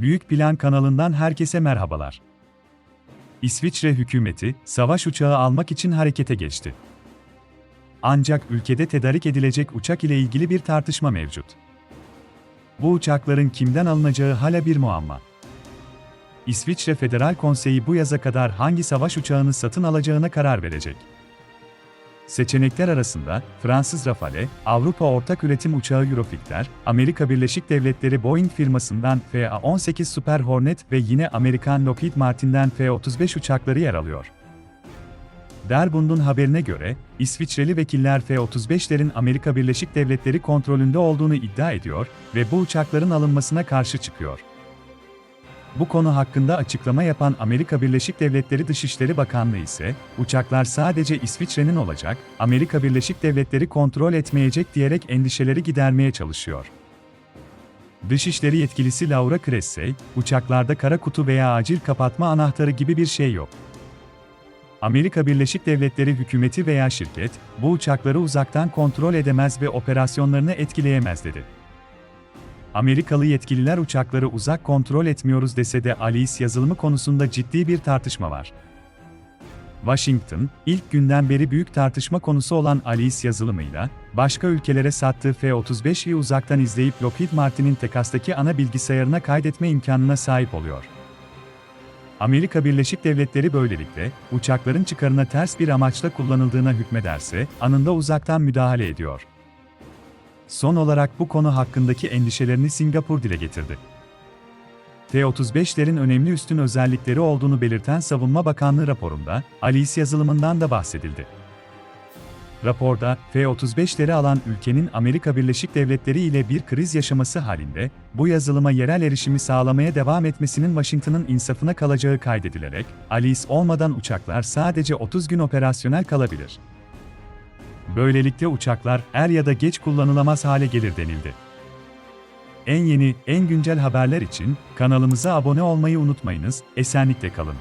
Büyük Plan kanalından herkese merhabalar. İsviçre hükümeti, savaş uçağı almak için harekete geçti. Ancak ülkede tedarik edilecek uçak ile ilgili bir tartışma mevcut. Bu uçakların kimden alınacağı hala bir muamma. İsviçre Federal Konseyi bu yaza kadar hangi savaş uçağını satın alacağına karar verecek. Seçenekler arasında Fransız Rafale, Avrupa Ortak Üretim Uçağı Eurofight'ler, Amerika Birleşik Devletleri Boeing firmasından FA-18 Super Hornet ve yine Amerikan Lockheed Martin'den F-35 uçakları yer alıyor. Der Bund'un haberine göre, İsviçreli vekiller F-35'lerin Amerika Birleşik Devletleri kontrolünde olduğunu iddia ediyor ve bu uçakların alınmasına karşı çıkıyor. Bu konu hakkında açıklama yapan Amerika Birleşik Devletleri Dışişleri Bakanlığı ise, uçaklar sadece İsviçre'nin olacak, Amerika Birleşik Devletleri kontrol etmeyecek diyerek endişeleri gidermeye çalışıyor. Dışişleri yetkilisi Laura Cressey, uçaklarda kara kutu veya acil kapatma anahtarı gibi bir şey yok. Amerika Birleşik Devletleri hükümeti veya şirket, bu uçakları uzaktan kontrol edemez ve operasyonlarını etkileyemez dedi. Amerikalı yetkililer uçakları uzak kontrol etmiyoruz dese de Alice yazılımı konusunda ciddi bir tartışma var. Washington, ilk günden beri büyük tartışma konusu olan Alice yazılımıyla, başka ülkelere sattığı F-35'i uzaktan izleyip Lockheed Martin'in Tekas'taki ana bilgisayarına kaydetme imkanına sahip oluyor. Amerika Birleşik Devletleri böylelikle, uçakların çıkarına ters bir amaçla kullanıldığına hükmederse, anında uzaktan müdahale ediyor. Son olarak bu konu hakkındaki endişelerini Singapur dile getirdi. T-35'lerin önemli üstün özellikleri olduğunu belirten Savunma Bakanlığı raporunda, Alice yazılımından da bahsedildi. Raporda, F-35'leri alan ülkenin Amerika Birleşik Devletleri ile bir kriz yaşaması halinde, bu yazılıma yerel erişimi sağlamaya devam etmesinin Washington'ın insafına kalacağı kaydedilerek, Alice olmadan uçaklar sadece 30 gün operasyonel kalabilir. Böylelikle uçaklar er ya da geç kullanılamaz hale gelir denildi. En yeni, en güncel haberler için kanalımıza abone olmayı unutmayınız, esenlikle kalın.